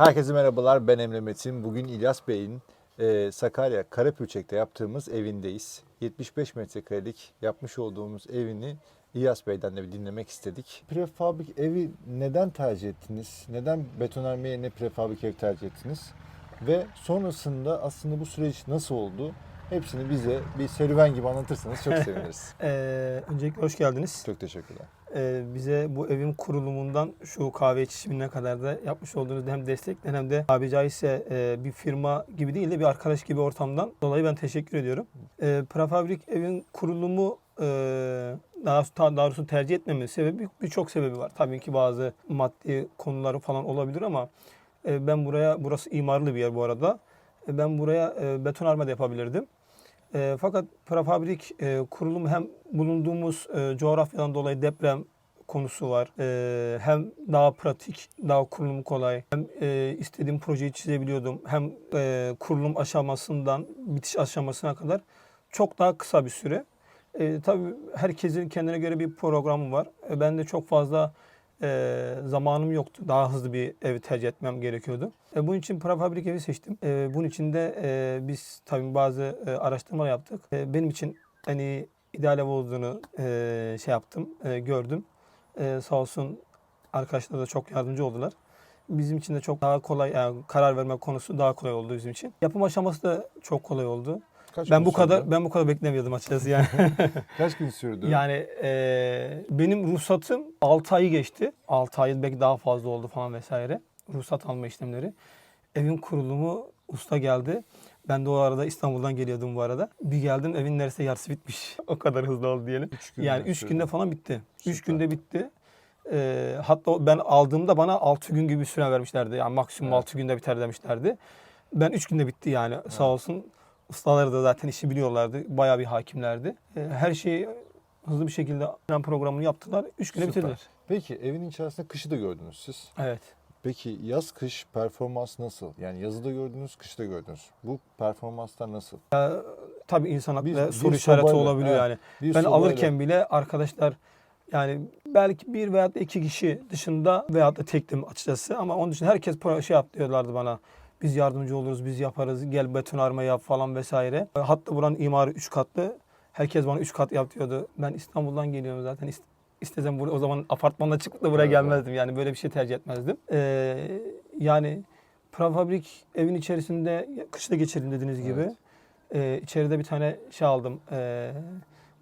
Herkese merhabalar, ben Emre Metin. Bugün İlyas Bey'in e, Sakarya Karapürçek'te yaptığımız evindeyiz. 75 metrekarelik yapmış olduğumuz evini İlyas Bey'den de bir dinlemek istedik. Prefabrik evi neden tercih ettiniz? Neden betonarme yerine prefabrik ev tercih ettiniz? Ve sonrasında aslında bu süreç nasıl oldu? Hepsini bize bir serüven gibi anlatırsanız çok seviniriz. Ee, öncelikle hoş geldiniz. çok teşekkürler. Ee, bize bu evin kurulumundan şu kahve içişimine kadar da yapmış olduğunuz hem destekten hem de tabiri caizse e, bir firma gibi değil de bir arkadaş gibi ortamdan dolayı ben teşekkür ediyorum. Ee, prefabrik evin kurulumu e, daha, daha doğrusu tercih etmemin sebebi birçok sebebi var. Tabii ki bazı maddi konuları falan olabilir ama e, ben buraya burası imarlı bir yer bu arada. E, ben buraya e, betonarme de yapabilirdim. E, fakat prefabrik e, kurulum hem bulunduğumuz e, coğrafyadan dolayı deprem konusu var. E, hem daha pratik, daha kurulum kolay. Hem e, istediğim projeyi çizebiliyordum. Hem e, kurulum aşamasından bitiş aşamasına kadar çok daha kısa bir süre. E, tabii herkesin kendine göre bir programı var. E, ben de çok fazla e, zamanım yoktu. Daha hızlı bir evi tercih etmem gerekiyordu. E, bunun için prefabrik evi seçtim. E, bunun için de e, biz tabii bazı e, araştırmalar yaptık. E, benim için iyi ideal ev olduğunu e, şey yaptım, e, gördüm. E, sağ olsun arkadaşlar da çok yardımcı oldular. Bizim için de çok daha kolay, yani karar verme konusu daha kolay oldu bizim için. Yapım aşaması da çok kolay oldu. Kaç Ben bu kadar sürdü? ben bu kadar beklemiyordum açıkçası yani. Kaç gün sürdü? Yani e, benim ruhsatım 6 ayı geçti. 6 ay belki daha fazla oldu falan vesaire. Ruhsat alma işlemleri. Evin kurulumu usta geldi. Ben de o arada İstanbul'dan geliyordum bu arada. Bir geldim evin neredeyse yarısı bitmiş. o kadar hızlı oldu diyelim. Üç yani mü 3 sürdü? günde falan bitti. 3 Süper. günde bitti. E, hatta ben aldığımda bana 6 gün gibi bir süre vermişlerdi. Yani maksimum Evet. 6 günde biter demişlerdi. Ben 3 günde bitti yani sağ olsun. Ustaları da zaten işi biliyorlardı. Bayağı bir hakimlerdi. E, her şeyi hızlı bir şekilde plan programını yaptılar. 3 güne Süper. bitirdiler. Peki evin içerisinde kışı da gördünüz siz. Evet. Peki yaz kış performans nasıl? Yani yazı da gördünüz, kışı da gördünüz. Bu performanslar nasıl? Tabii insan aklına Bir- bir soru işareti sobayla, olabiliyor evet. yani. Bir Ben sobayla- alırken bile arkadaşlar yani belki bir veya iki kişi dışında veya da tektim açıkçası ama onun dışında herkes şey yap diyorlardı bana. Biz yardımcı oluruz, biz yaparız, gel betonarme yap falan vesaire. Hatta buranın imarı 3 katlı. Herkes bana 3 kat yap diyordu. Ben İstanbul'dan geliyorum zaten. İst- İstesem o zaman apartmanda çıkıp da buraya Evet, gelmezdim. Yani böyle bir şey tercih etmezdim. Ee, yani prefabrik evin içerisinde kışta geçirdim dediğiniz gibi. Evet. Ee, içeride bir tane şey aldım. Ee,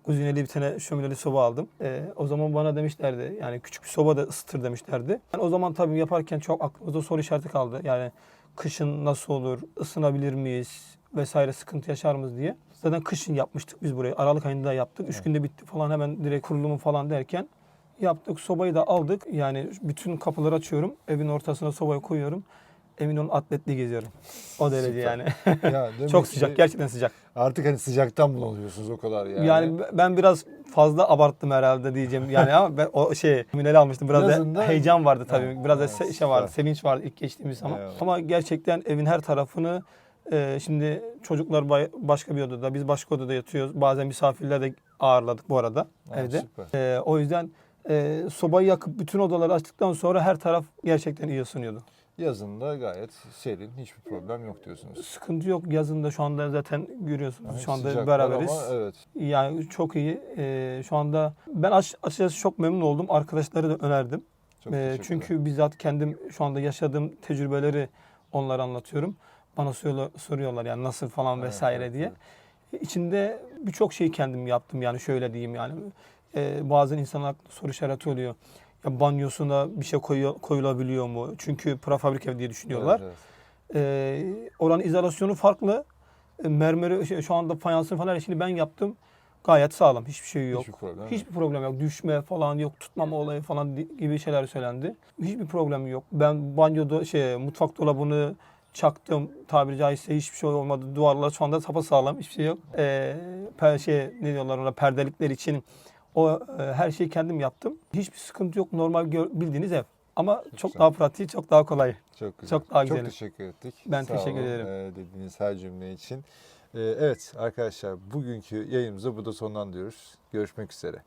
kuzineli bir tane şömineli soba aldım. Ee, o zaman bana demişlerdi yani küçük bir soba da ısıtır demişlerdi. Yani o zaman tabii yaparken çok aklımızda soru işareti kaldı. Yani kışın nasıl olur, ısınabilir miyiz vesaire sıkıntı yaşar mıyız diye. Zaten kışın yapmıştık biz burayı. Aralık ayında yaptık. Üç Evet. günde bitti falan hemen direkt kurulumu falan derken yaptık. Sobayı da aldık. Yani bütün kapıları açıyorum. Evin ortasına sobayı koyuyorum. Emin olun atletli geziyorum. O derece Süper. yani. Ya Çok ki sıcak. Gerçekten sıcak. Artık hani sıcaktan bunalıyorsunuz o kadar yani. Yani, ben biraz fazla abarttım herhalde diyeceğim. Yani ama ben o şey mineli almıştım. Biraz Yazında- da heyecan vardı tabii. Evet, Biraz da se- şey vardı. süper. Sevinç vardı ilk geçtiğimiz zaman. Evet. Ama gerçekten evin her tarafını e, şimdi çocuklar bay- başka bir odada, biz başka odada yatıyoruz. Bazen misafirler de ağırladık bu arada Ha, evde. Süper. E, o yüzden e, sobayı yakıp bütün odaları açtıktan sonra her taraf gerçekten iyi ısınıyordu. Yazın da gayet serin, hiçbir problem yok diyorsunuz. Sıkıntı yok. Yazında şu anda zaten görüyorsunuz. Yani şu anda beraberiz. Ama evet. Yani çok iyi. Ee, şu anda ben aç- açıkçası çok memnun oldum. Arkadaşları da önerdim. Çok Ee, çünkü bizzat kendim şu anda yaşadığım tecrübeleri onlara anlatıyorum. Bana soruyorlar, soruyorlar yani nasıl falan vesaire evet, diye. evet. İçinde birçok şeyi kendim yaptım yani şöyle diyeyim yani. Ee, bazen insanlar soru işareti oluyor. Ya banyosuna bir şey koyuyor, koyulabiliyor mu? Çünkü prefabrik ev diye düşünüyorlar. Evet, evet. Ee, oranın izolasyonu farklı. Ee, Mermeri şey, şu anda fayansını falan her şeyini ben yaptım. Gayet sağlam. Hiçbir şey yok. Hiçbir problem yok. Hiçbir problem yok. Düşme falan yok. Tutmama olayı falan gibi şeyler söylendi. Hiçbir problem yok. Ben banyoda şey mutfak dolabını çaktım. Tabiri caizse hiçbir şey olmadı. Duvarlar şu anda sağlam. Hiçbir şey yok. Ee, per, şey ne diyorlar ona perdelikler için o e, her şeyi kendim yaptım. Hiçbir sıkıntı yok. Normal gör- bildiğiniz ev. Ama çok güzel. daha pratiği, çok daha kolay. Çok güzel. Çok daha Çok güzeli. teşekkür ettik. Ben Sağ teşekkür olun, ederim. e, dediğiniz her cümle için. E, evet arkadaşlar bugünkü yayınımızı burada sonlandırıyoruz. Görüşmek üzere.